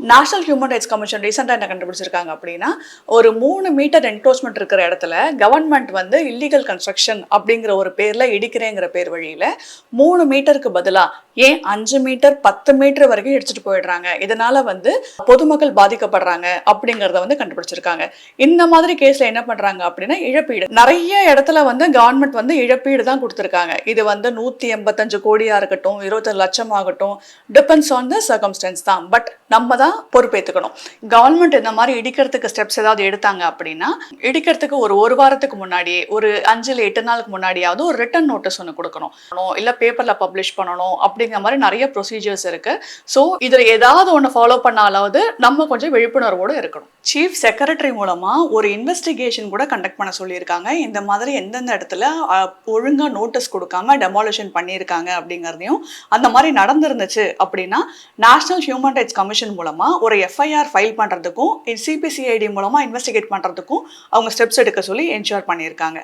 National human rights commission ரீசெண்டாக என்ன கண்டுபிடிச்சிருக்காங்க அப்படின்னா ஒரு மூணு மீட்டர் என்க்ரோச்மெண்ட் இருக்கிற இடத்துல கவர்மெண்ட் வந்து இல்லீகல் கன்ஸ்ட்ரக்ஷன் அப்படிங்கிற ஒரு பேரில் இடிக்கிறேங்கிற பேர் வழியில் மூணு மீட்டருக்கு பதிலாக ஏன் அஞ்சு மீட்டர் பத்து மீட்டர் வரைக்கும் இடிச்சிட்டு போயிடுறாங்க? இதனால வந்து பொதுமக்கள் பாதிக்கப்படுறாங்க அப்படிங்கிறத வந்து கண்டுபிடிச்சிருக்காங்க. இந்த மாதிரி கேஸில் என்ன பண்ணுறாங்க அப்படின்னா இழப்பீடு. நிறைய இடத்துல வந்து கவர்மெண்ட் வந்து இழப்பீடு தான் கொடுத்துருக்காங்க. இது வந்து நூற்றி எண்பத்தஞ்சு கோடியாக இருக்கட்டும் இருபத்தஞ்சு லட்சம் ஆகட்டும் டிபெண்ட்ஸ் ஆன் த சர்க்கம்ஸ்டன்ஸ் தான். பட் நம்ம தான் பொறுப்பேற்றுக்கணும் கவர்மெண்ட் இந்த மாதிரி இடிக்கிறதுக்கு ஸ்டெப்ஸ் ஏதாவது எடுத்தாங்க அப்படின்னா இடிக்கிறதுக்கு ஒரு ஒரு வாரத்துக்கு முன்னாடி ஒரு அஞ்சுல எட்டு நாளுக்கு முன்னாடியாவது ஒரு ரிட்டன் நோட்டீஸ் ஒன்று கொடுக்கணும். இல்லை பேப்பரில் பப்ளிஷ் பண்ணணும் அப்படிங்கிற மாதிரி நிறைய ப்ரொசீஜர்ஸ் இருக்கு. ஸோ இதில் ஏதாவது ஒன்று ஃபாலோ பண்ணாலாவது நம்ம கொஞ்சம் விழிப்புணர்வோடு இருக்கணும். சீஃப் செக்ரட்டரி மூலமாக ஒரு இன்வெஸ்டிகேஷன் கூட கண்டக்ட் பண்ண சொல்லியிருக்காங்க. இந்த மாதிரி எந்தெந்த இடத்துல ஒழுங்காக நோட்டீஸ் கொடுக்காம டெமாலிஷன் பண்ணியிருக்காங்க அப்படிங்கிறதையும் அந்த மாதிரி நடந்திருந்துச்சு அப்படின்னா நேஷனல் ஹியூமன் ரைட்ஸ் கமிஷன் மூலமாக ஒரு எஃப்ஐஆர் ஃபைல் பண்ணுறதுக்கும் சிபிசிஐடி மூலமாக இன்வெஸ்டிகேட் பண்ணுறதுக்கும் அவங்க ஸ்டெப்ஸ் எடுக்க சொல்லி என்ஷூர் பண்ணியிருக்காங்க.